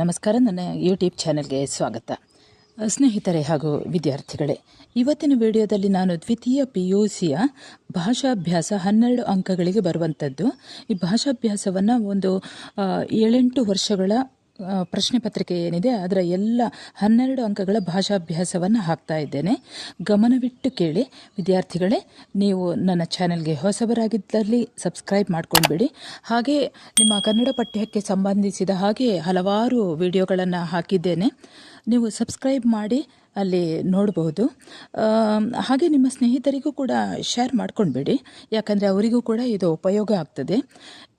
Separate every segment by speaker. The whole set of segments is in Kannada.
Speaker 1: ನಮಸ್ಕಾರ, ನನ್ನ ಯೂಟ್ಯೂಬ್ ಚಾನೆಲ್ಗೆ ಸ್ವಾಗತ. ಸ್ನೇಹಿತರೆ ಹಾಗೂ ವಿದ್ಯಾರ್ಥಿಗಳೇ, ಇವತ್ತಿನ ವಿಡಿಯೋದಲ್ಲಿ ನಾನು ದ್ವಿತೀಯ ಪಿ ಯು ಸಿಯ ಭಾಷಾಭ್ಯಾಸ ಹನ್ನೆರಡು ಅಂಕಗಳಿಗೆ ಬರುವಂಥದ್ದು. ಈ ಭಾಷಾಭ್ಯಾಸವನ್ನು ಒಂದು ಏಳೆಂಟು ವರ್ಷಗಳ ಪ್ರಶ್ನೆ ಪತ್ರಿಕೆ ಏನಿದೆ, ಅದರ ಎಲ್ಲ ಹನ್ನೆರಡು ಅಂಕಗಳ ಭಾಷಾಭ್ಯಾಸವನ್ನು ಹಾಕ್ತಾ ಇದ್ದೇನೆ. ಗಮನವಿಟ್ಟು ಕೇಳಿ. ವಿದ್ಯಾರ್ಥಿಗಳೇ, ನೀವು ನನ್ನ ಚಾನೆಲ್ಗೆ ಹೊಸಬರಾಗಿದ್ದಲ್ಲಿ ಸಬ್ಸ್ಕ್ರೈಬ್ ಮಾಡ್ಕೊಂಡ್ಬಿಡಿ. ಹಾಗೆ ನಿಮ್ಮ ಕನ್ನಡ ಪಠ್ಯಕ್ಕೆ ಸಂಬಂಧಿಸಿದ ಹಾಗೆ ಹಲವಾರು ವಿಡಿಯೋಗಳನ್ನು ಹಾಕಿದ್ದೇನೆ. ನೀವು ಸಬ್ಸ್ಕ್ರೈಬ್ ಮಾಡಿ ಅಲ್ಲಿ ನೋಡಬಹುದು ಹಾಗೆ ನಿಮ್ಮ ಸ್ನೇಹಿತರಿಗೂ ಕೂಡ ಶೇರ್ ಮಾಡ್ಕೊಂಡ್ಬಿಡಿ. ಯಾಕಂದರೆ ಅವರಿಗೂ ಕೂಡ ಇದು ಉಪಯೋಗ ಆಗ್ತದೆ.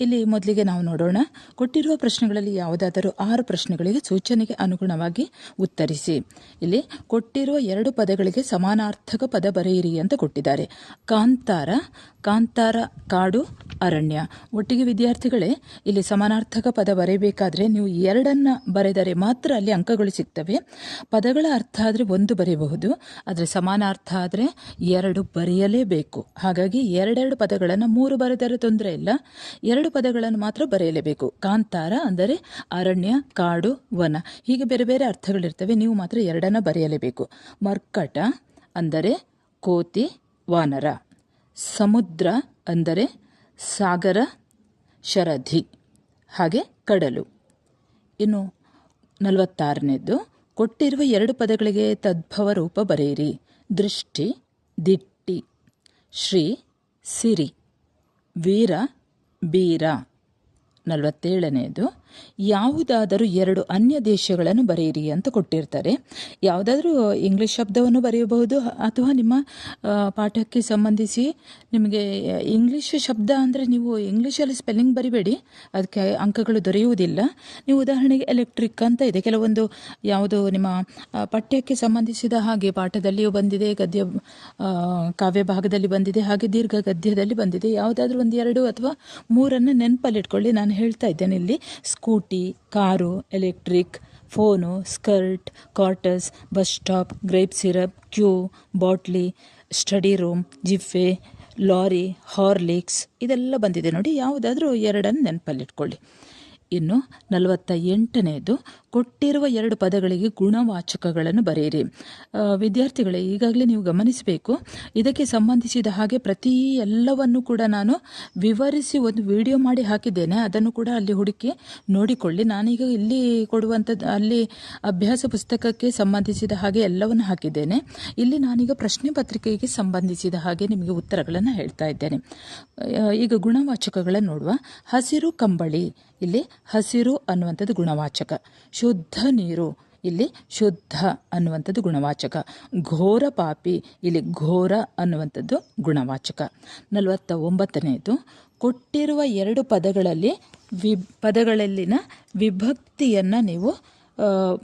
Speaker 1: ಇಲ್ಲಿ ಮೊದಲಿಗೆ ನಾವು ನೋಡೋಣ. ಕೊಟ್ಟಿರುವ ಪ್ರಶ್ನೆಗಳಲ್ಲಿ ಯಾವುದಾದರೂ ಆರು ಪ್ರಶ್ನೆಗಳಿಗೆ ಸೂಚನೆಗೆ ಅನುಗುಣವಾಗಿ ಉತ್ತರಿಸಿ. ಇಲ್ಲಿ, ಕೊಟ್ಟಿರುವ ಎರಡು ಪದಗಳಿಗೆ ಸಮಾನಾರ್ಥಕ ಪದ ಬರೆಯಿರಿ ಅಂತ ಕೊಟ್ಟಿದ್ದಾರೆ. ಕಾಂತಾರ ಕಾಂತಾರ ಕಾಡು, ಅರಣ್ಯ. ಒಟ್ಟಿಗೆ ವಿದ್ಯಾರ್ಥಿಗಳೇ, ಇಲ್ಲಿ ಸಮಾನಾರ್ಥಕ ಪದ ಬರೆಯಬೇಕಾದ್ರೆ ನೀವು ಎರಡನ್ನ ಬರೆದರೆ ಮಾತ್ರ ಅಲ್ಲಿ ಅಂಕಗಳು ಸಿಗ್ತವೆ. ಪದಗಳ ಅರ್ಥ ಆದರೆ ಒಂದು ಬರೆಯಬಹುದು, ಆದರೆ ಸಮಾನಾರ್ಥ ಆದರೆ ಎರಡು ಬರೆಯಲೇಬೇಕು. ಹಾಗಾಗಿ ಎರಡೆರಡು ಪದಗಳನ್ನು ಮೂರು ಬರೆದರೆ ತೊಂದರೆ ಇಲ್ಲ. ಎರಡು ಪದಗಳನ್ನು ಮಾತ್ರ ಬರೆಯಲೇಬೇಕು. ಕಾಂತಾರ ಅಂದರೆ ಅರಣ್ಯ, ಕಾಡು, ವನ. ಹೀಗೆ ಬೇರೆ ಬೇರೆ ಅರ್ಥಗಳಿರ್ತವೆ. ನೀವು ಮಾತ್ರ ಎರಡನ್ನ ಬರೆಯಲೇಬೇಕು. ಮರ್ಕಟ ಅಂದರೆ ಕೋತಿ, ವಾನರ. ಸಮುದ್ರ ಅಂದರೆ ಸಾಗರ ಶರಧಿ ಹಾಗೆ ಕಡಲು. ಇನ್ನು ನಲವತ್ತಾರನೇದ್ದು ಕೊಟ್ಟಿರುವ ಎರಡು ಪದಗಳಿಗೆ ತದ್ಭವ ರೂಪ ಬರೆಯಿರಿ. ದೃಷ್ಟಿ ದಿಟ್ಟಿ. ಶ್ರೀ ಸಿರಿ. ವೀರ ಬೀರ. ನಲವತ್ತೇಳನೆಯದು, ಯಾವುದಾದರೂ ಎರಡು ಅನ್ಯ ದೇಶಗಳನ್ನು ಬರೆಯಿರಿ ಅಂತ ಕೊಟ್ಟಿರ್ತಾರೆ. ಯಾವುದಾದ್ರೂ ಇಂಗ್ಲಿಷ್ ಶಬ್ದವನ್ನು ಬರೆಯಬಹುದು ಅಥವಾ ನಿಮ್ಮ ಪಾಠಕ್ಕೆ ಸಂಬಂಧಿಸಿ ನಿಮಗೆ ಇಂಗ್ಲೀಷ್ ಶಬ್ದ ಅಂದರೆ ನೀವು ಇಂಗ್ಲೀಷಲ್ಲಿ ಸ್ಪೆಲ್ಲಿಂಗ್ ಬರಿಬೇಡಿ, ಅದಕ್ಕೆ ಅಂಕಗಳು ದೊರೆಯುವುದಿಲ್ಲ. ನೀವು ಉದಾಹರಣೆಗೆ ಎಲೆಕ್ಟ್ರಿಕ್ ಅಂತ ಇದೆ. ಕೆಲವೊಂದು ಯಾವುದು ನಿಮ್ಮ ಪಠ್ಯಕ್ಕೆ ಸಂಬಂಧಿಸಿದ ಹಾಗೆ ಪಾಠದಲ್ಲಿಯೂ ಬಂದಿದೆ, ಗದ್ಯ ಕಾವ್ಯ ಭಾಗದಲ್ಲಿ ಬಂದಿದೆ, ಹಾಗೆ ದೀರ್ಘ ಗದ್ಯದಲ್ಲಿ ಬಂದಿದೆ. ಯಾವುದಾದ್ರೂ ಒಂದು ಎರಡು ಅಥವಾ ಮೂರನ್ನು ನೆನಪಲ್ಲಿಟ್ಕೊಳ್ಳಿ. ನಾನು ಹೇಳ್ತಾ ಇದ್ದೇನೆ ಇಲ್ಲಿ. Scooty, car electric phone skirt quarters bus stop grape syrup Q bottle study room ಜಿಫೆ ಲಾರಿ ಹಾರ್ಲಿಕ್ಸ್ ಇದೆಲ್ಲ ಬಂದಿದೆ ನೋಡಿ. ಯಾವುದಾದ್ರೂ ಎರಡನ್ನು ನೆನಪಲ್ಲಿಟ್ಕೊಳ್ಳಿ. ಇನ್ನು ನಲವತ್ತ ಎಂಟನೆಯದು ಕೊಟ್ಟಿರುವ ಎರಡು ಪದಗಳಿಗೆ ಗುಣವಾಚಕಗಳನ್ನು ಬರೆಯಿರಿ. ವಿದ್ಯಾರ್ಥಿಗಳೇ, ಈಗಾಗಲೇ ನೀವು ಗಮನಿಸಬೇಕು. ಇದಕ್ಕೆ ಸಂಬಂಧಿಸಿದ ಹಾಗೆ ಪ್ರತಿ ಎಲ್ಲವನ್ನು ಕೂಡ ನಾನು ವಿವರಿಸಿ ಒಂದು ವಿಡಿಯೋ ಮಾಡಿ ಹಾಕಿದ್ದೇನೆ. ಅದನ್ನು ಕೂಡ ಅಲ್ಲಿ ಹುಡುಕಿ ನೋಡಿಕೊಳ್ಳಿ. ನಾನೀಗ ಇಲ್ಲಿ ಕೊಡುವಂಥದ್ದು ಅಲ್ಲಿ ಅಭ್ಯಾಸ ಪುಸ್ತಕಕ್ಕೆ ಸಂಬಂಧಿಸಿದ ಹಾಗೆ ಎಲ್ಲವನ್ನು ಹಾಕಿದ್ದೇನೆ. ಇಲ್ಲಿ ನಾನೀಗ ಪ್ರಶ್ನೆ ಪತ್ರಿಕೆಗೆ ಸಂಬಂಧಿಸಿದ ಹಾಗೆ ನಿಮಗೆ ಉತ್ತರಗಳನ್ನು ಹೇಳ್ತಾ ಇದ್ದೇನೆ. ಈಗ ಗುಣವಾಚಕಗಳನ್ನು ನೋಡುವ. ಹಸಿರು ಕಂಬಳಿ. ಇಲ್ಲಿ ಹಸಿರು ಅನ್ನುವಂಥದ್ದು ಗುಣವಾಚಕ. ಶುದ್ಧ ನೀರು. ಇಲ್ಲಿ ಶುದ್ಧ ಅನ್ನುವಂಥದ್ದು ಗುಣವಾಚಕ. ಘೋರ ಪಾಪಿ, ಇಲ್ಲಿ ಘೋರ ಅನ್ನುವಂಥದ್ದು ಗುಣವಾಚಕ. ನಲವತ್ತ ಒಂಬತ್ತನೆಯದು ಕೊಟ್ಟಿರುವ ಎರಡು ಪದಗಳಲ್ಲಿ ವಿ ಪದಗಳಲ್ಲಿನ ವಿಭಕ್ತಿಯನ್ನು ನೀವು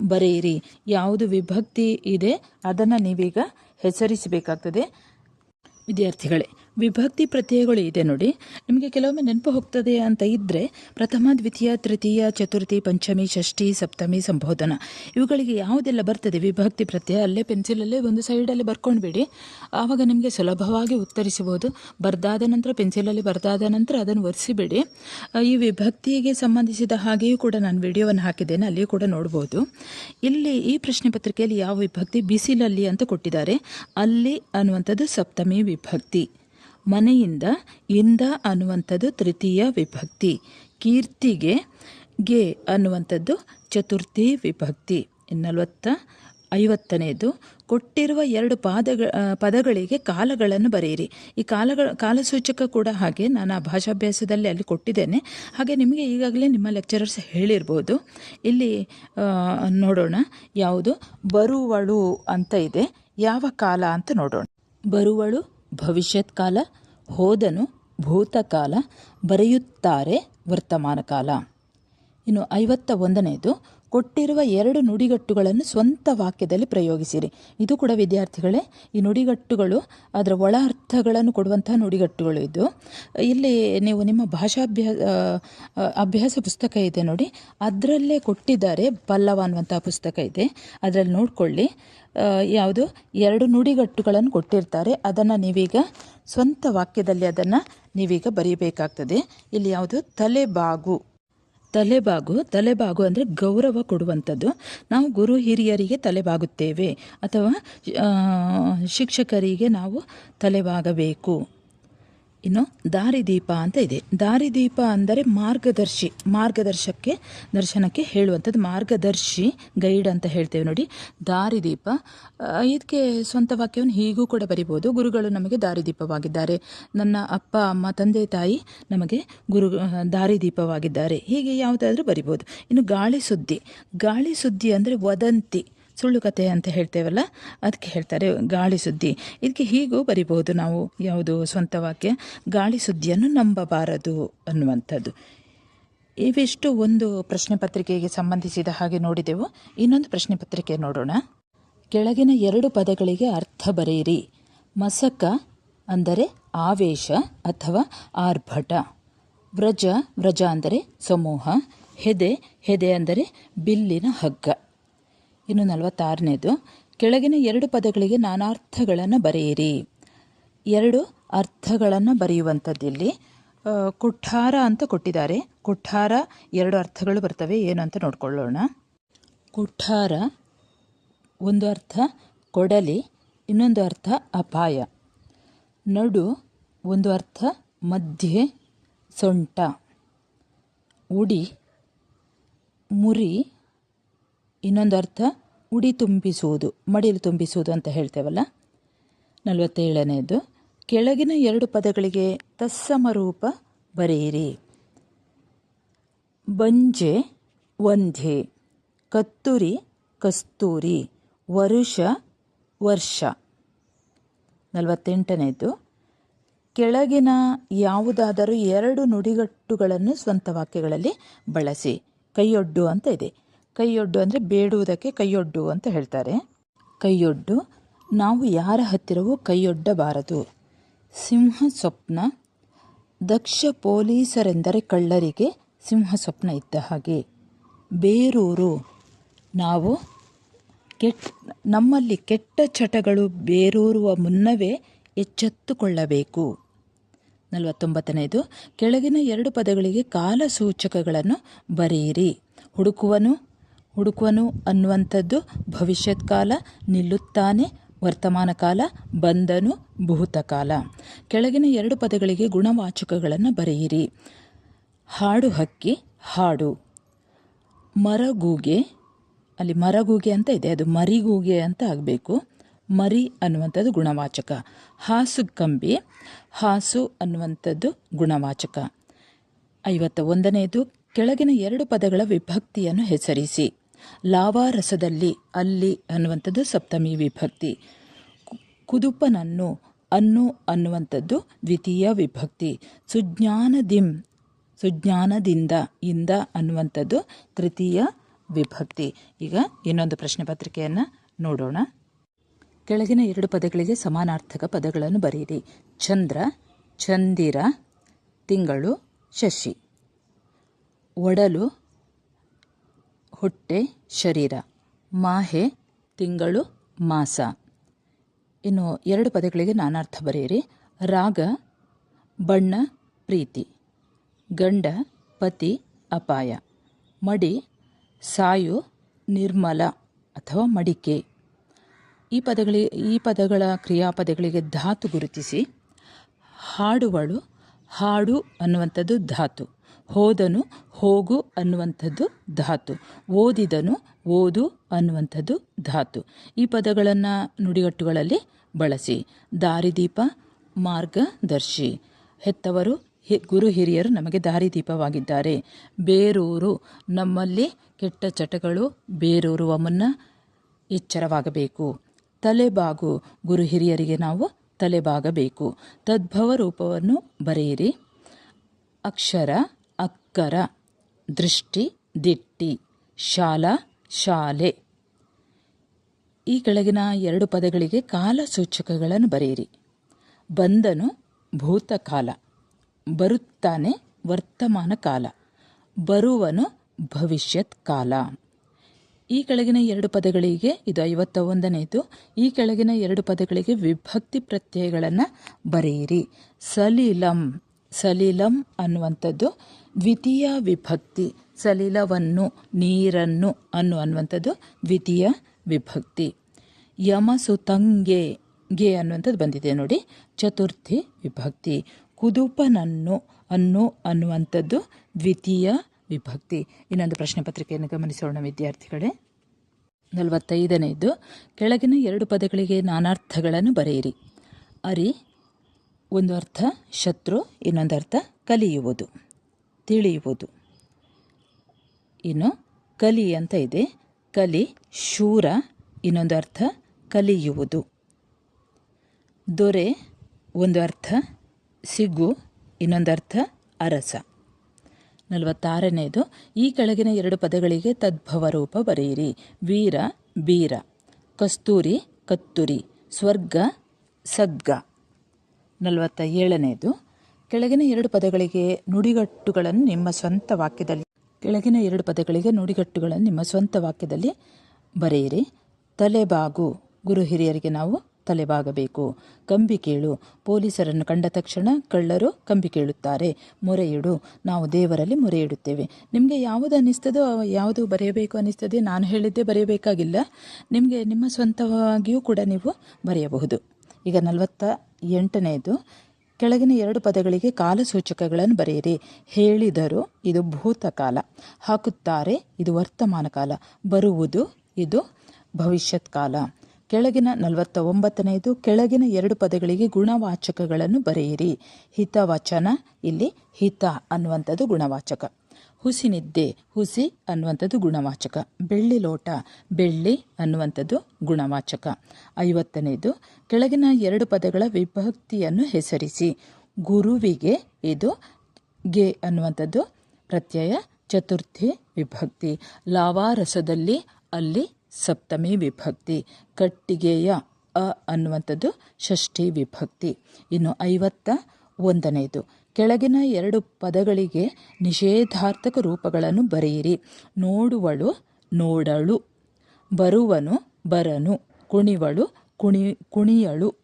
Speaker 1: ಬರೆಯಿರಿ. ಯಾವುದು ವಿಭಕ್ತಿ ಇದೆ, ಅದನ್ನು ನೀವೀಗ ಹೆಸರಿಸಬೇಕಾಗ್ತದೆ. ವಿದ್ಯಾರ್ಥಿಗಳೇ ವಿಭಕ್ತಿ ಪ್ರತ್ಯಯಗಳು ಇದೆ ನೋಡಿ. ನಿಮಗೆ ಕೆಲವೊಮ್ಮೆ ನೆನಪು ಹೋಗ್ತದೆ ಅಂತ ಇದ್ದರೆ ಪ್ರಥಮ, ದ್ವಿತೀಯ, ತೃತೀಯ, ಚತುರ್ಥಿ, ಪಂಚಮಿ, ಷಷ್ಠಿ, ಸಪ್ತಮಿ, ಸಂಬೋಧನ. ಇವುಗಳಿಗೆ ಯಾವುದೆಲ್ಲ ಬರ್ತದೆ? ವಿಭಕ್ತಿ ಪ್ರತ್ಯಯ. ಅಲ್ಲೇ ಪೆನ್ಸಿಲಲ್ಲೇ ಒಂದು ಸೈಡಲ್ಲಿ ಬರ್ಕೊಂಡ್ಬಿಡಿ. ಆವಾಗ ನಿಮಗೆ ಸುಲಭವಾಗಿ ಉತ್ತರಿಸಬಹುದು. ಬರ್ದಾದ ನಂತರ ಪೆನ್ಸಿಲಲ್ಲಿ ಬರ್ದಾದ ನಂತರ ಅದನ್ನು ಒರೆಸಿಬಿಡಿ. ಈ ವಿಭಕ್ತಿಗೆ ಸಂಬಂಧಿಸಿದ ಹಾಗೆಯೂ ಕೂಡ ನಾನು ವಿಡಿಯೋವನ್ನು ಹಾಕಿದ್ದೇನೆ. ಅಲ್ಲಿಯೂ ಕೂಡ ನೋಡ್ಬೋದು. ಇಲ್ಲಿ ಈ ಪ್ರಶ್ನೆ ಪತ್ರಿಕೆಯಲ್ಲಿ ಯಾವ ವಿಭಕ್ತಿ ಬಿಸಿಲಲ್ಲಿ ಅಂತ ಕೊಟ್ಟಿದ್ದಾರೆ. ಅಲ್ಲಿ ಅನ್ನುವಂಥದ್ದು ಸಪ್ತಮಿ ವಿಭಕ್ತಿ. ಮನೆಯಿಂದ ಇಂದ ಅನ್ನುವಂಥದ್ದು ತೃತೀಯ ವಿಭಕ್ತಿ. ಕೀರ್ತಿಗೆ ಗೆ ಅನ್ನುವಂಥದ್ದು ಚತುರ್ಥಿ ವಿಭಕ್ತಿ. ನಲವತ್ತ ಐವತ್ತನೆಯದು ಕೊಟ್ಟಿರುವ ಎರಡು ಪಾದ ಪದಗಳಿಗೆ ಕಾಲಗಳನ್ನು ಬರೆಯಿರಿ. ಈ ಕಾಲಗಳ, ಕಾಲಸೂಚಕ ಕೂಡ ಹಾಗೆ ನಾನು ಆ ಭಾಷಾಭ್ಯಾಸದಲ್ಲಿ ಅಲ್ಲಿ ಕೊಟ್ಟಿದ್ದೇನೆ. ಹಾಗೆ ನಿಮಗೆ ಈಗಾಗಲೇ ನಿಮ್ಮ ಲೆಕ್ಚರರ್ಸ್ ಹೇಳಿರ್ಬೋದು. ಇಲ್ಲಿ ನೋಡೋಣ. ಯಾವುದು? ಬರುವಳು ಅಂತ ಇದೆ. ಯಾವ ಕಾಲ ಅಂತ ನೋಡೋಣ. ಬರುವಳು ಭವಿಷ್ಯತ್ ಕಾಲ ಹೋದನು ಭೂತಕಾಲ ಬರೆಯುತ್ತಾರೆ ವರ್ತಮಾನ ಕಾಲ ಇನ್ನು ಐವತ್ತ ಒಂದನೆಯದು ಕೊಟ್ಟಿರುವ ಎರಡು ನುಡಿಗಟ್ಟುಗಳನ್ನು ಸ್ವಂತ ವಾಕ್ಯದಲ್ಲಿ ಪ್ರಯೋಗಿಸಿರಿ. ಇದು ಕೂಡ ವಿದ್ಯಾರ್ಥಿಗಳೇ, ಈ ನುಡಿಗಟ್ಟುಗಳು ಅದರ ಒಳ ಅರ್ಥಗಳನ್ನು ಕೊಡುವಂತಹ ನುಡಿಗಟ್ಟುಗಳು ಇದು. ಇಲ್ಲಿ ನೀವು ನಿಮ್ಮ ಭಾಷಾಭ್ಯಾಸ ಅಭ್ಯಾಸ ಪುಸ್ತಕ ಇದೆ ನೋಡಿ. ಅದರಲ್ಲೇ ಕೊಟ್ಟಿದ್ದಾರೆ ಪಲ್ಲವ ಅನ್ನುವಂತಹ ಪುಸ್ತಕ ಇದೆ. ಅದರಲ್ಲಿ ನೋಡಿಕೊಳ್ಳಿ. ಯಾವುದು? ಎರಡು ನುಡಿಗಟ್ಟುಗಳನ್ನು ಕೊಟ್ಟಿರ್ತಾರೆ. ಅದನ್ನು ನೀವೀಗ ಸ್ವಂತ ವಾಕ್ಯದಲ್ಲಿ ಅದನ್ನು ನೀವೀಗ ಬರೀಬೇಕಾಗ್ತದೆ. ಇಲ್ಲಿ ಯಾವುದು? ತಲೆಬಾಗು. ತಲೆಬಾಗು ತಲೆಬಾಗು ಅಂದರೆ ಗೌರವ ಕೊಡುವಂಥದ್ದು. ನಾವು ಗುರು ಹಿರಿಯರಿಗೆ ತಲೆಬಾಗುತ್ತೇವೆ. ಅಥವಾ ಶಿಕ್ಷಕರಿಗೆ ನಾವು ತಲೆಬಾಗಬೇಕು. ಇನ್ನು ದಾರಿದೀಪ ಅಂತ ಇದೆ. ದಾರಿದೀಪ ಅಂದರೆ ಮಾರ್ಗದರ್ಶಿ, ಮಾರ್ಗದರ್ಶಕ್ಕೆ, ದರ್ಶನಕ್ಕೆ ಹೇಳುವಂಥದ್ದು. ಮಾರ್ಗದರ್ಶಿ, ಗೈಡ್ ಅಂತ ಹೇಳ್ತೇವೆ ನೋಡಿ. ದಾರಿದೀಪ ಇದಕ್ಕೆ ಸ್ವಂತ ವಾಕ್ಯವನ್ನು ಹೀಗೂ ಕೂಡ ಬರಿಬೋದು ಗುರುಗಳು ನಮಗೆ ದಾರಿದೀಪವಾಗಿದ್ದಾರೆ. ನನ್ನ ಅಪ್ಪ, ಅಮ್ಮ, ತಂದೆ, ತಾಯಿ ನಮಗೆ ಗುರು ದಾರಿದೀಪವಾಗಿದ್ದಾರೆ. ಹೀಗೆ ಯಾವುದಾದ್ರೂ ಬರಿಬೋದು ಇನ್ನು ಗಾಳಿ ಸುದ್ದಿ. ಗಾಳಿ ಸುದ್ದಿ ಅಂದರೆ ವದಂತಿ. ಸುಳ್ಳು ಕತೆ ಅಂತ ಹೇಳ್ತೇವಲ್ಲ, ಅದಕ್ಕೆ ಹೇಳ್ತಾರೆ ಗಾಳಿ ಸುದ್ದಿ. ಇದಕ್ಕೆ ಹೀಗೂ ಬರಿಬಹುದು ನಾವು ಯಾವುದು ಸ್ವಂತ ವಾಕ್ಯ, ಗಾಳಿ ಸುದ್ದಿಯನ್ನು ನಂಬಬಾರದು ಅನ್ನುವಂಥದ್ದು. ಇವೆಷ್ಟು ಒಂದು ಪ್ರಶ್ನೆ ಪತ್ರಿಕೆಗೆ ಸಂಬಂಧಿಸಿದ ಹಾಗೆ ನೋಡಿದೆವು. ಇನ್ನೊಂದು ಪ್ರಶ್ನೆ ಪತ್ರಿಕೆ ನೋಡೋಣ. ಕೆಳಗಿನ ಎರಡು ಪದಗಳಿಗೆ ಅರ್ಥ ಬರೆಯಿರಿ. ಮಸಕ ಅಂದರೆ ಆವೇಶ ಅಥವಾ ಆರ್ಭಟ. ವ್ರಜ ವ್ರಜ ಅಂದರೆ ಸಮೂಹ. ಹೆದೆ ಹೆದೆ ಅಂದರೆ ಬಿಲ್ಲಿನ ಹಗ್ಗ. ಇನ್ನು ನಲವತ್ತಾರನೇದು, ಕೆಳಗಿನ ಎರಡು ಪದಗಳಿಗೆ ನಾನಾರ್ಥಗಳನ್ನು ಬರೆಯಿರಿ. ಎರಡು ಅರ್ಥಗಳನ್ನು ಬರೆಯುವಂಥದ್ದಿಲ್ಲಿ ಕುಠಾರ ಅಂತ ಕೊಟ್ಟಿದ್ದಾರೆ. ಕುಠಾರ ಎರಡು ಅರ್ಥಗಳು ಬರ್ತವೆ, ಏನು ಅಂತ ನೋಡ್ಕೊಳ್ಳೋಣ. ಕುಠಾರ ಒಂದು ಅರ್ಥ, ಕೊಡಲಿ, ಇನ್ನೊಂದು ಅರ್ಥ, ಅಪಾಯ. ನಡು, ಒಂದು ಅರ್ಥ, ಮಧ್ಯೆ, ಸೊಂಟ. ಉಡಿ, ಮುರಿ ಇನ್ನೊಂದು ಅರ್ಥ, ಉಡಿ ತುಂಬಿಸುವುದು, ಮಡಿಲು ತುಂಬಿಸುವುದು ಅಂತ ಹೇಳ್ತೇವಲ್ಲ? ನಲವತ್ತೇಳನೆಯದು ಕೆಳಗಿನ ಎರಡು ಪದಗಳಿಗೆ ತತ್ಸಮ ರೂಪ ಬರೆಯಿರಿ. ಬಂಜೆ ವಂಧೆ ಕತ್ತುರಿ, ಕಸ್ತೂರಿ, ವರುಷ, ವರ್ಷ. ನಲವತ್ತೆಂಟನೇದು, ಕೆಳಗಿನ ಯಾವುದಾದರೂ ಎರಡು ನುಡಿಗಟ್ಟುಗಳನ್ನು ಸ್ವಂತ ವಾಕ್ಯಗಳಲ್ಲಿ ಬಳಸಿ. ಕೈಯೊಡ್ಡು ಅಂತ ಇದೆ. ಕೈಯೊಡ್ಡು ಅಂದರೆ ಬೇಡುವುದಕ್ಕೆ ಕೈಯೊಡ್ಡು ಅಂತ ಹೇಳ್ತಾರೆ. ಕೈಯೊಡ್ಡು, ನಾವು ಯಾರ ಹತ್ತಿರವೂ ಕೈಯೊಡ್ಡಬಾರದು. ಸಿಂಹ ಸ್ವಪ್ನ, ದಕ್ಷ ಪೊಲೀಸರೆಂದರೆ ಕಳ್ಳರಿಗೆ ಸಿಂಹ ಸ್ವಪ್ನ ಇದ್ದ ಹಾಗೆ. ಬೇರೂರು, ನಾವು ಕೆಟ್, ನಮ್ಮಲ್ಲಿ ಕೆಟ್ಟ ಚಟಗಳು ಬೇರೂರುವ ಮುನ್ನವೇ ಎಚ್ಚೆತ್ತುಕೊಳ್ಳಬೇಕು. ನಲವತ್ತೊಂಬತ್ತನೆಯದು, ಕೆಳಗಿನ ಎರಡು ಪದಗಳಿಗೆ ಕಾಲಸೂಚಕಗಳನ್ನು ಬರೆಯಿರಿ. ಹುಡುಕುವನು ಹುಡುಕುವನು ಅನ್ನುವಂಥದ್ದು ಭವಿಷ್ಯತ್ ಕಾಲ, ನಿಲ್ಲುತ್ತಾನೆ, ವರ್ತಮಾನ ಕಾಲ, ಬಂದನು, ಭೂತಕಾಲ. ಕೆಳಗಿನ ಎರಡು ಪದಗಳಿಗೆ ಗುಣವಾಚಕಗಳನ್ನು ಬರೆಯಿರಿ. ಹಾಡು ಹಕ್ಕಿ, ಹಾಡು. ಮರಗೂಗೆ, ಅಲ್ಲಿ ಮರಗೂಗೆ ಅಂತ ಇದೆ, ಅದು ಮರಿಗೂಗೆ ಅಂತ ಆಗಬೇಕು. ಮರಿ ಅನ್ನುವಂಥದ್ದು ಗುಣವಾಚಕ. ಹಾಸು ಕಂಬಿ, ಹಾಸು ಅನ್ನುವಂಥದ್ದು ಗುಣವಾಚಕ. ಐವತ್ತ ಒಂದನೆಯದು ಕೆಳಗಿನ ಎರಡು ಪದಗಳ ವಿಭಕ್ತಿಯನ್ನು ಹೆಸರಿಸಿ. ಲಾವಾರಸದಲ್ಲಿ ಅಲ್ಲಿ ಅನ್ನುವಂಥದ್ದು ಸಪ್ತಮಿ ವಿಭಕ್ತಿ. ಕುದುಪನನ್ನು ಅನ್ನು ಅನ್ನುವಂಥದ್ದು ದ್ವಿತೀಯ ವಿಭಕ್ತಿ. ಸುಜ್ಞಾನದಿಂ, ಸುಜ್ಞಾನದಿಂದ ಇಂದ ಅನ್ನುವಂಥದ್ದು ತೃತೀಯ ವಿಭಕ್ತಿ. ಈಗ ಇನ್ನೊಂದು ಪ್ರಶ್ನೆ ಪತ್ರಿಕೆಯನ್ನು ನೋಡೋಣ. ಕೆಳಗಿನ ಎರಡು ಪದಗಳಿಗೆ ಸಮಾನಾರ್ಥಕ ಪದಗಳನ್ನು ಬರೆಯಿರಿ. ಚಂದ್ರ, ಚಂದಿರ, ತಿಂಗಳು, ಶಶಿ. ಒಡಲು ಹೊಟ್ಟೆ, ಶರೀರ, ಮಾಹೆ, ತಿಂಗಳು, ಮಾಸ. ಇನ್ನು ಎರಡು ಪದಗಳಿಗೆ ನಾನಾರ್ಥ ಬರೆಯಿರಿ. ರಾಗ, ಬಣ್ಣ, ಪ್ರೀತಿ. ಗಂಡ, ಪತಿ, ಅಪಾಯ. ಮಡಿ, ಸಾಯು, ನಿರ್ಮಲ ಅಥವಾ ಮಡಿಕೆ. ಈ ಪದಗಳಿ, ಈ ಪದಗಳ ಕ್ರಿಯಾಪದಗಳಿಗೆ ಧಾತು ಗುರುತಿಸಿ. ಹಾಡುವಳು ಹಾಡು ಅನ್ನುವಂಥದ್ದು ಧಾತು. ಹೋದನು, ಹೋಗು ಅನ್ನುವಂಥದ್ದು ಧಾತು. ಓದಿದನು, ಓದು ಅನ್ನುವಂಥದ್ದು ಧಾತು. ಈ ಪದಗಳನ್ನು ನುಡಿಗಟ್ಟುಗಳಲ್ಲಿ ಬಳಸಿ. ದಾರಿದೀಪ ಮಾರ್ಗದರ್ಶಿ. ಹೆತ್ತವರು, ಹಿ- ಗುರು ಹಿರಿಯರು ನಮಗೆ ದಾರಿದೀಪವಾಗಿದ್ದಾರೆ. ಬೇರೂರು, ನಮ್ಮಲ್ಲಿ ಕೆಟ್ಟ ಚಟಗಳು ಬೇರೂರುವ ಮುನ್ನ ಎಚ್ಚರವಾಗಬೇಕು. ತಲೆಬಾಗು, ಗುರು ಹಿರಿಯರಿಗೆ ನಾವು ತಲೆಬಾಗಬೇಕು. ತದ್ಭವ ರೂಪವನ್ನು ಬರೆಯಿರಿ. ಅಕ್ಷರ ಅಕ್ಕರ ದೃಷ್ಟಿ ದಿಟ್ಟಿ, ಶಾಲಾ ಶಾಲೆ. ಈ ಕೆಳಗಿನ ಎರಡು ಪದಗಳಿಗೆ ಕಾಲಸೂಚಕಗಳನ್ನು ಬರೆಯಿರಿ. ಬಂದನು ಭೂತಕಾಲ, ಬರುತ್ತಾನೆ ವರ್ತಮಾನ ಕಾಲ, ಬರುವನು ಭವಿಷ್ಯತ್ ಕಾಲ. ಈ ಕೆಳಗಿನ ಎರಡು ಪದಗಳಿಗೆ ಇದು ಐವತ್ತ ಒಂದನೇದು ಈ ಕೆಳಗಿನ ಎರಡು ಪದಗಳಿಗೆ ವಿಭಕ್ತಿ ಪ್ರತ್ಯಯಗಳನ್ನು ಬರೆಯಿರಿ. ಸಲೀಲಂ. ಸಲೀಲಂ ಅನ್ನುವಂಥದ್ದು ದ್ವಿತೀಯ ವಿಭಕ್ತಿ. ಸಲಿಲವನ್ನು, ನೀರನ್ನು ಅನ್ನು ಅನ್ನುವಂಥದ್ದು ದ್ವಿತೀಯ ವಿಭಕ್ತಿ. ಯಮಸುತಂಗೆ, ಗೆ ಅನ್ನುವಂಥದ್ದು ಬಂದಿದೆ ನೋಡಿ. ಚತುರ್ಥಿ ವಿಭಕ್ತಿ. ಕುದುಪನನ್ನು ಅನ್ನು ಅನ್ನುವಂಥದ್ದು ದ್ವಿತೀಯ ವಿಭಕ್ತಿ. ಇನ್ನೊಂದು ಪ್ರಶ್ನೆ ಪತ್ರಿಕೆಯನ್ನು ಗಮನಿಸೋಣ ವಿದ್ಯಾರ್ಥಿಗಳೇ. ನಲವತ್ತೈದನೇದು. ಕೆಳಗಿನ ಎರಡು ಪದಗಳಿಗೆ ನಾನಾರ್ಥಗಳನ್ನು ಬರೆಯಿರಿ. ಅರಿ ಒಂದು ಅರ್ಥ, ಶತ್ರು, ಇನ್ನೊಂದು ಅರ್ಥ, ಕಲಿಯುವುದು. ತಿಳಿಯುವುದು. ಇನ್ನು ಕಲಿ ಅಂತ ಇದೆ. ಕಲಿ, ಶೂರ, ಇನ್ನೊಂದು ಅರ್ಥ, ಕಲಿಯುವುದು. ದೊರೆ, ಒಂದು ಅರ್ಥ, ಸಿಗು, ಇನ್ನೊಂದು ಅರ್ಥ, ಅರಸ. ನಲವತ್ತಾರನೆಯದು ಈ ಕೆಳಗಿನ ಎರಡು ಪದಗಳಿಗೆ ತದ್ಭವ ರೂಪ ಬರೆಯಿರಿ. ವೀರ, ಬೀರ. ಕಸ್ತೂರಿ, ಕತ್ತುರಿ. ಸ್ವರ್ಗ, ಸಗ್ಗ. ನಲವತ್ತ ಏಳನೇದು ಕೆಳಗಿನ ಎರಡು ಪದಗಳಿಗೆ ನುಡಿಗಟ್ಟುಗಳನ್ನು ನಿಮ್ಮ ಸ್ವಂತ ವಾಕ್ಯದಲ್ಲಿ, ಕೆಳಗಿನ ಎರಡು ಪದಗಳಿಗೆ ನುಡಿಗಟ್ಟುಗಳನ್ನು ನಿಮ್ಮ ಸ್ವಂತ ವಾಕ್ಯದಲ್ಲಿ ಬರೆಯಿರಿ. ತಲೆಬಾಗು. ಗುರು ಹಿರಿಯರಿಗೆ ನಾವು ತಲೆಬಾಗಬೇಕು. ಕಂಬಿ ಕೇಳು. ಪೊಲೀಸರನ್ನು ಕಂಡ ತಕ್ಷಣ ಕಳ್ಳರು ಕಂಬಿ ಕೇಳುತ್ತಾರೆ. ಮೊರೆಯಿಡು ನಾವು ದೇವರಲ್ಲಿ ಮೊರೆಯಿಡುತ್ತೇವೆ ನಿಮಗೆ ಯಾವುದು ಅನ್ನಿಸ್ತದೋ ಯಾವುದು ಬರೆಯಬೇಕು ಅನ್ನಿಸ್ತದೆ? ನಾನು ಹೇಳಿದ್ದೇ ಬರೆಯಬೇಕಾಗಿಲ್ಲ. ನಿಮಗೆ ನಿಮ್ಮ ಸ್ವಂತವಾಗಿಯೂ ಕೂಡ ನೀವು ಬರೆಯಬಹುದು. ಈಗ ನಲವತ್ತ ಎಂಟನೆಯದು ಕೆಳಗಿನ ಎರಡು ಪದಗಳಿಗೆ ಕಾಲಸೂಚಕಗಳನ್ನು ಬರೆಯಿರಿ. ಹೇಳಿದರು, ಇದು ಭೂತಕಾಲ. ಹಾಕುತ್ತಾರೆ, ಇದು ವರ್ತಮಾನ ಕಾಲ ಬರುವುದು, ಇದು ಭವಿಷ್ಯತ್ ಕಾಲ ಕೆಳಗಿನ ನಲವತ್ತ ಒಂಬತ್ತನೆಯದು ಕೆಳಗಿನ ಎರಡು ಪದಗಳಿಗೆ ಗುಣವಾಚಕಗಳನ್ನು ಬರೆಯಿರಿ. ಹಿತವಚನ, ಇಲ್ಲಿ ಹಿತ ಅನ್ನುವಂಥದ್ದು ಗುಣವಾಚಕ. ಹುಸಿನಿದ್ದೆ, ಹುಸಿ ಅನ್ನುವಂಥದ್ದು ಗುಣವಾಚಕ. ಬೆಳ್ಳಿ ಲೋಟ, ಬೆಳ್ಳಿ ಅನ್ನುವಂಥದ್ದು ಗುಣವಾಚಕ. ಐವತ್ತನೇದು, ಕೆಳಗಿನ ಎರಡು ಪದಗಳ ವಿಭಕ್ತಿಯನ್ನು ಹೆಸರಿಸಿ. ಗುರುವಿಗೆ ಇದು ಗೆ ಅನ್ನುವಂಥದ್ದು ಪ್ರತ್ಯಯ, ಚತುರ್ಥಿ ವಿಭಕ್ತಿ. ಲಾವಾರಸದಲ್ಲಿ ಅಲ್ಲಿ ಸಪ್ತಮಿ ವಿಭಕ್ತಿ. ಕಟ್ಟಿಗೆಯ ಅ ಅನ್ನುವಂಥದ್ದು ಷಷ್ಠಿ ವಿಭಕ್ತಿ. ಇನ್ನು ಐವತ್ತ ಒಂದನೆಯದು ಕೆಳಗಿನ ಎರಡು ಪದಗಳಿಗೆ ನಿಷೇಧಾರ್ಥಕ ರೂಪಗಳನ್ನು ಬರೆಯಿರಿ. ನೋಡುವಳು ನೋಡಳು ಬರುವನು, ಬರನು. ಕುಣಿವಳು, ಕುಣಿ, ಕುಣಿಯಳು.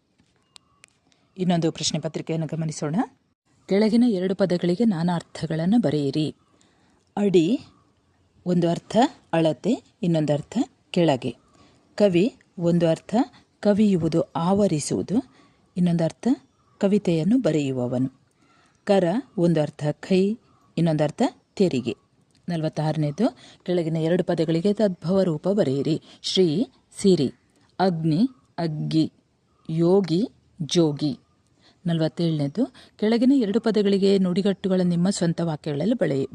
Speaker 1: ಇನ್ನೊಂದು ಪ್ರಶ್ನೆ ಪತ್ರಿಕೆಯನ್ನು ಗಮನಿಸೋಣ. ಕೆಳಗಿನ ಎರಡು ಪದಗಳಿಗೆ ನಾನಾ ಅರ್ಥಗಳನ್ನು ಬರೆಯಿರಿ. ಅಡಿ, ಒಂದು ಅರ್ಥ, ಅಳತೆ, ಇನ್ನೊಂದು ಅರ್ಥ, ಕೆಳಗೆ. ಕವಿ, ಒಂದು ಅರ್ಥ, ಕವಿಯುವುದು, ಆವರಿಸುವುದು. ಇನ್ನೊಂದು ಅರ್ಥ, ಕವಿತೆಯನ್ನು ಬರೆಯುವವನು. ಕರ ಒಂದು ಅರ್ಥ ಕೈ, ಇನ್ನೊಂದು ಅರ್ಥ ತೆರಿಗೆ. ನಲವತ್ತಾರನೇದು, ಕೆಳಗಿನ ಎರಡು ಪದಗಳಿಗೆ ತದ್ಭವ ರೂಪ ಬರೆಯಿರಿ. ಶ್ರೀ, ಸಿರಿ. ಅಗ್ನಿ, ಅಗ್ಗಿ. ಯೋಗಿ, ಜೋಗಿ. ನಲವತ್ತೇಳನೇದು, ಕೆಳಗಿನ ಎರಡು ಪದಗಳಿಗೆ ನುಡಿಗಟ್ಟುಗಳ ನಿಮ್ಮ ಸ್ವಂತ ವಾಕ್ಯಗಳಲ್ಲಿ ಬಳೆ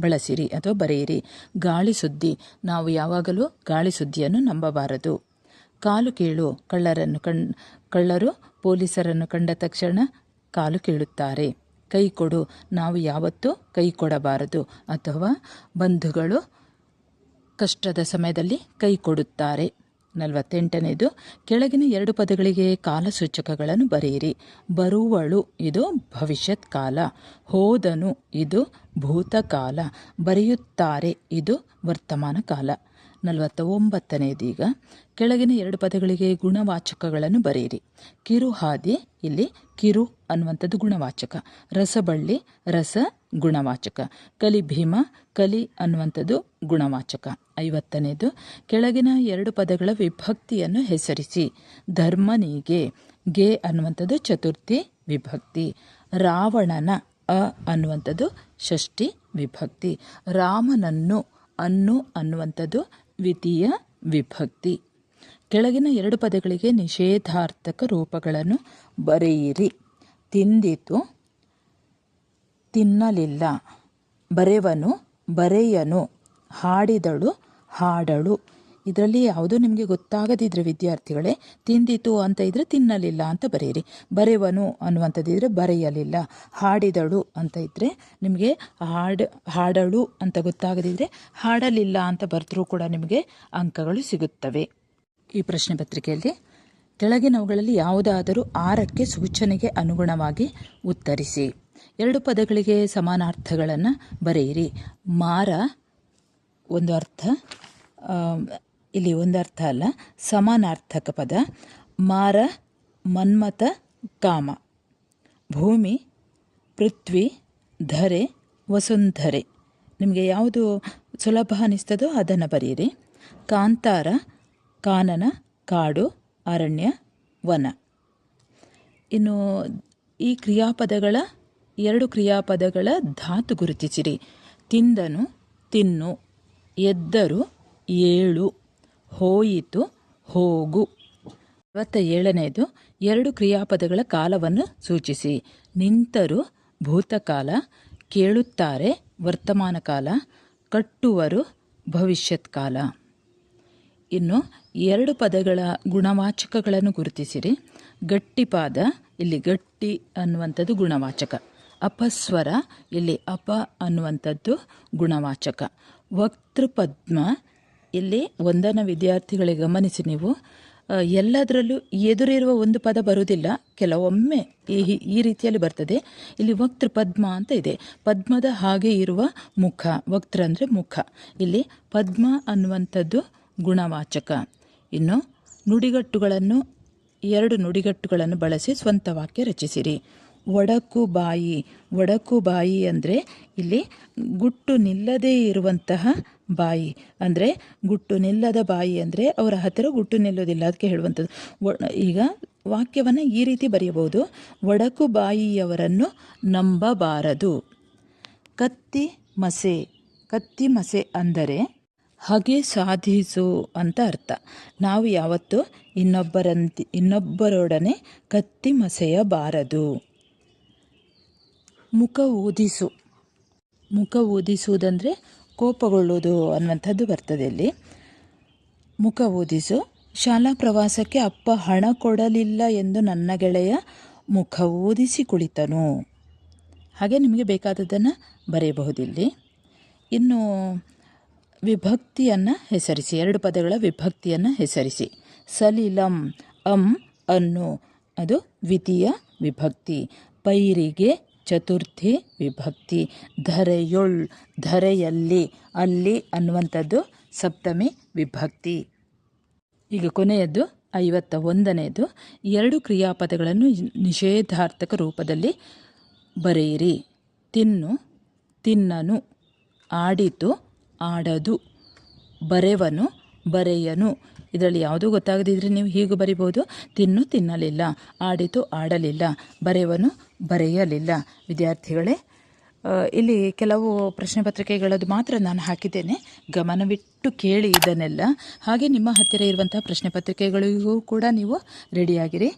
Speaker 1: ಬಳಸಿರಿ ಅಥವಾ ಬರೆಯಿರಿ. ಗಾಳಿ ಸುದ್ದಿ. ನಾವು ಯಾವಾಗಲೂ ಗಾಳಿ ಸುದ್ದಿಯನ್ನು ನಂಬಬಾರದು. ಕಾಲು ಕೇಳು. ಕಳ್ಳರನ್ನು ಕಣ್ ಕಳ್ಳರು ಪೊಲೀಸರನ್ನು ಕಂಡ ತಕ್ಷಣ ಕಾಲು ಕೇಳುತ್ತಾರೆ. ಕೈ ಕೊಡು ನಾವು ಯಾವತ್ತೂ ಕೈ ಕೊಡಬಾರದು ಅಥವಾ ಬಂಧುಗಳು ಕಷ್ಟದ ಸಮಯದಲ್ಲಿ ಕೈ ಕೊಡುತ್ತಾರೆ ನಲವತ್ತೆಂಟನೇದು, ಕೆಳಗಿನ ಎರಡು ಪದಗಳಿಗೆ ಕಾಲಸೂಚಕಗಳನ್ನು ಬರೆಯಿರಿ. ಬರುವಳು, ಇದು ಭವಿಷ್ಯತ್ ಕಾಲ ಹೋದನು, ಇದು ಭೂತಕಾಲ. ಬರೆಯುತ್ತಾರೆ, ಇದು ವರ್ತಮಾನ ಕಾಲ ನಲವತ್ತ ಒಂಬತ್ತನೇದೀಗ ಕೆಳಗಿನ ಎರಡು ಪದಗಳಿಗೆ ಗುಣವಾಚಕಗಳನ್ನು ಬರೆಯಿರಿ. ಕಿರು ಹಾದಿ, ಇಲ್ಲಿ ಕಿರು ಅನ್ನುವಂಥದ್ದು ಗುಣವಾಚಕ. ರಸಬಳ್ಳಿ, ರಸ ಗುಣವಾಚಕ. ಕಲಿ ಭೀಮ, ಕಲಿ ಅನ್ನುವಂಥದ್ದು ಗುಣವಾಚಕ. ಐವತ್ತನೇದು ಕೆಳಗಿನ ಎರಡು ಪದಗಳ ವಿಭಕ್ತಿಯನ್ನು ಹೆಸರಿಸಿ. ಧರ್ಮನಿಗೆ ಗೆ ಅನ್ನುವಂಥದ್ದು ಚತುರ್ಥಿ ವಿಭಕ್ತಿ. ರಾವಣನ ಅ ಅನ್ನುವಂಥದ್ದು ಷಷ್ಠಿ ವಿಭಕ್ತಿ. ರಾಮನನ್ನು ಅನ್ನು ಅನ್ನುವಂಥದ್ದು ದ್ವಿತೀಯ ವಿಭಕ್ತಿ. ಕೆಳಗಿನ ಎರಡು ಪದಗಳಿಗೆ ನಿಷೇಧಾರ್ಥಕ ರೂಪಗಳನ್ನು ಬರೆಯಿರಿ. ತಿಂದಿತು ತಿನ್ನಲಿಲ್ಲ ಬರೆವನು ಬರೆಯನು ಹಾಡಿದಳು ಹಾಡಳು. ಇದರಲ್ಲಿ ಯಾವುದು ನಿಮಗೆ ಗೊತ್ತಾಗದಿದ್ದರೆ ವಿದ್ಯಾರ್ಥಿಗಳೇ, ತಿಂದಿತು ಅಂತ ಇದ್ದರೆ ತಿನ್ನಲಿಲ್ಲ ಅಂತ ಬರೆಯಿರಿ. ಬರೆವನು ಅನ್ನುವಂಥದ್ದಿದ್ರೆ ಬರೆಯಲಿಲ್ಲ. ಹಾಡಿದಳು ಅಂತ ಇದ್ದರೆ ನಿಮಗೆ ಹಾಡು, ಹಾಡಳು ಅಂತ ಗೊತ್ತಾಗದಿದ್ರೆ ಹಾಡಲಿಲ್ಲ ಅಂತ ಬರೆದ್ರೂ ಕೂಡ ನಿಮಗೆ ಅಂಕಗಳು ಸಿಗುತ್ತವೆ. ಈ ಪ್ರಶ್ನೆ ಪತ್ರಿಕೆಯಲ್ಲಿ, ಕೆಳಗಿನವುಗಳಲ್ಲಿ ಯಾವುದಾದರೂ ಆರಕ್ಕೆ ಸೂಚನೆಗೆ ಅನುಗುಣವಾಗಿ ಉತ್ತರಿಸಿ. ಎರಡು ಪದಗಳಿಗೆ ಸಮಾನಾರ್ಥಗಳನ್ನು ಬರೆಯಿರಿ. ಮಾರ ಒಂದು ಅರ್ಥ ಇಲ್ಲಿ ಒಂದರ್ಥ ಅಲ್ಲ. ಸಮಾನಾರ್ಥಕ ಪದ. ಮಾರ ಮನ್ಮತ ಕಾಮ. ಭೂಮಿ, ಪೃಥ್ವಿ, ಧರೆ, ವಸುಂಧರೆ. ನಿಮಗೆ ಯಾವುದು ಸುಲಭ ಅನಿಸ್ತದೋ ಅದನ್ನು ಬರೆಯಿರಿ ಕಾಂತಾರ, ಕಾನನ, ಕಾಡು, ಅರಣ್ಯ, ವನ. ಇನ್ನು ಈ ಕ್ರಿಯಾಪದಗಳ, ಎರಡು ಕ್ರಿಯಾಪದಗಳ ಧಾತು ಗುರುತಿಸಿರಿ. ತಿಂದನು, ತಿನ್ನು, ಎದ್ದರು, ಏಳು. ಹೋಯಿತು, ಹೋಗು. ಅರವತ್ತ ಏಳನೆಯದು ಎರಡು ಕ್ರಿಯಾಪದಗಳ ಕಾಲವನ್ನು ಸೂಚಿಸಿ. ನಿಂತರು ಭೂತಕಾಲ, ಕೇಳುತ್ತಾರೆ ವರ್ತಮಾನ ಕಾಲ, ಕಟ್ಟುವರು ಭವಿಷ್ಯತ್ ಕಾಲ ಇನ್ನು ಎರಡು ಪದಗಳ ಗುಣವಾಚಕಗಳನ್ನು ಗುರುತಿಸಿರಿ. ಗಟ್ಟಿಪಾದ, ಇಲ್ಲಿ ಗಟ್ಟಿ ಅನ್ನುವಂಥದ್ದು ಗುಣವಾಚಕ. ಅಪಸ್ವರ, ಇಲ್ಲಿ ಅಪ ಅನ್ನುವಂಥದ್ದು ಗುಣವಾಚಕ. ವಕ್ತೃಪದ್ಮ ಇಲ್ಲಿ ಒಂದನ ವಿದ್ಯಾರ್ಥಿಗಳಿಗೆ ಗಮನಿಸಿ ನೀವು. ಎಲ್ಲದರಲ್ಲೂ ಎದುರಿರುವ ಒಂದು ಪದ ಬರುವುದಿಲ್ಲ. ಕೆಲವೊಮ್ಮೆ ಈ ಈ ರೀತಿಯಲ್ಲಿ ಬರ್ತದೆ. ಇಲ್ಲಿ ವಕ್ತೃ ಪದ್ಮ ಅಂತ ಇದೆ. ಪದ್ಮದ ಹಾಗೆ ಇರುವ ಮುಖ. ವಕ್ತೃ ಅಂದರೆ ಮುಖ. ಇಲ್ಲಿ ಪದ್ಮ ಅನ್ನುವಂಥದ್ದು ಗುಣವಾಚಕ. ಇನ್ನು ನುಡಿಗಟ್ಟುಗಳನ್ನು, ಎರಡು ನುಡಿಗಟ್ಟುಗಳನ್ನು ಬಳಸಿ ಸ್ವಂತ ವಾಕ್ಯ ರಚಿಸಿರಿ. ಒಡಕು ಬಾಯಿ ಒಡಕು ಬಾಯಿ ಅಂದರೆ ಇಲ್ಲಿ ಗುಟ್ಟು ನಿಲ್ಲದೇ ಇರುವಂತಹ ಬಾಯಿ. ಅಂದರೆ ಗುಟ್ಟು ನಿಲ್ಲದ ಬಾಯಿ ಅಂದರೆ ಅವರ ಹತ್ತಿರ ಗುಟ್ಟು ನಿಲ್ಲೋದಿಲ್ಲ ಅದಕ್ಕೆ ಹೇಳುವಂಥದ್ದು. ಈಗ ವಾಕ್ಯವನ್ನು ಈ ರೀತಿ ಬರೆಯಬಹುದು. ಒಡಕು ಬಾಯಿಯವರನ್ನು ನಂಬಬಾರದು. ಕತ್ತಿ ಮಸೆ ಕತ್ತಿ ಮಸೆ ಅಂದರೆ ಹಾಗೆ ಸಾಧಿಸು ಅಂತ ಅರ್ಥ. ನಾವು ಯಾವತ್ತು ಇನ್ನೊಬ್ಬರಂತಿ, ಇನ್ನೊಬ್ಬರೊಡನೆ ಕತ್ತಿ ಮಸೆಯಬಾರದು. ಮುಖ ಓದಿಸು. ಮುಖ ಓದಿಸುವುದಂದರೆ ಕೋಪಗೊಳ್ಳೋದು ಅನ್ನುವಂಥದ್ದು ಬರ್ತದೆ ಇಲ್ಲಿ. ಮುಖ ಓದಿಸು. ಶಾಲಾ ಪ್ರವಾಸಕ್ಕೆ ಅಪ್ಪ ಹಣ ಕೊಡಲಿಲ್ಲ ಎಂದು ನನ್ನ ಗೆಳೆಯ ಮುಖ ಓದಿಸಿ ಕುಳಿತನು. ಹಾಗೆ ನಿಮಗೆ ಬೇಕಾದದ್ದನ್ನು ಬರೆಯಬಹುದಿಲ್ಲಿ. ಇನ್ನು ವಿಭಕ್ತಿಯನ್ನು ಹೆಸರಿಸಿ, ಎರಡು ಪದಗಳ ವಿಭಕ್ತಿಯನ್ನು ಹೆಸರಿಸಿ. ಸಲಿಲಂ ಅಂ ಅನ್ನು. ಅದು ದ್ವಿತೀಯ ವಿಭಕ್ತಿ. ಪೈರಿಗೆ ಚತುರ್ಥಿ ವಿಭಕ್ತಿ. ಧರೆಯೊಳ್, ಧರೆಯಲ್ಲಿ, ಅಲ್ಲಿ ಅನ್ನುವಂಥದ್ದು ಸಪ್ತಮಿ ವಿಭಕ್ತಿ. ಈಗ ಕೊನೆಯದ್ದು ಐವತ್ತ ಒಂದನೆಯದು ಎರಡು ಕ್ರಿಯಾಪದಗಳನ್ನು ನಿಷೇಧಾರ್ಥಕ ರೂಪದಲ್ಲಿ ಬರೆಯಿರಿ. ತಿನ್ನು, ತಿನ್ನನು, ಆಡಿತು, ಆಡದು. ಬರೆವನು, ಬರೆಯನು. ಇದರಲ್ಲಿ ಯಾವುದೂ ಗೊತ್ತಾಗದಿದ್ದರೆ ನೀವು ಹೀಗೂ ಬರಿಬೋದು ತಿನ್ನು, ತಿನ್ನಲಿಲ್ಲ. ಆಡಿತು, ಆಡಲಿಲ್ಲ. ಬರೆವನು ಬರೆಯಲಿಲ್ಲ. ವಿದ್ಯಾರ್ಥಿಗಳೇ ಇಲ್ಲಿ ಕೆಲವು ಪ್ರಶ್ನೆ ಪತ್ರಿಕೆಗಳದ್ದು ಮಾತ್ರ ನಾನು ಹಾಕಿದ್ದೇನೆ. ಗಮನವಿಟ್ಟು ಕೇಳಿ ಇದನ್ನೆಲ್ಲ. ಹಾಗೆ ನಿಮ್ಮ ಹತ್ತಿರ ಇರುವಂತಹ ಪ್ರಶ್ನೆ ಪತ್ರಿಕೆಗಳಿಗೂ ಕೂಡ ನೀವು ರೆಡಿಯಾಗಿರಿ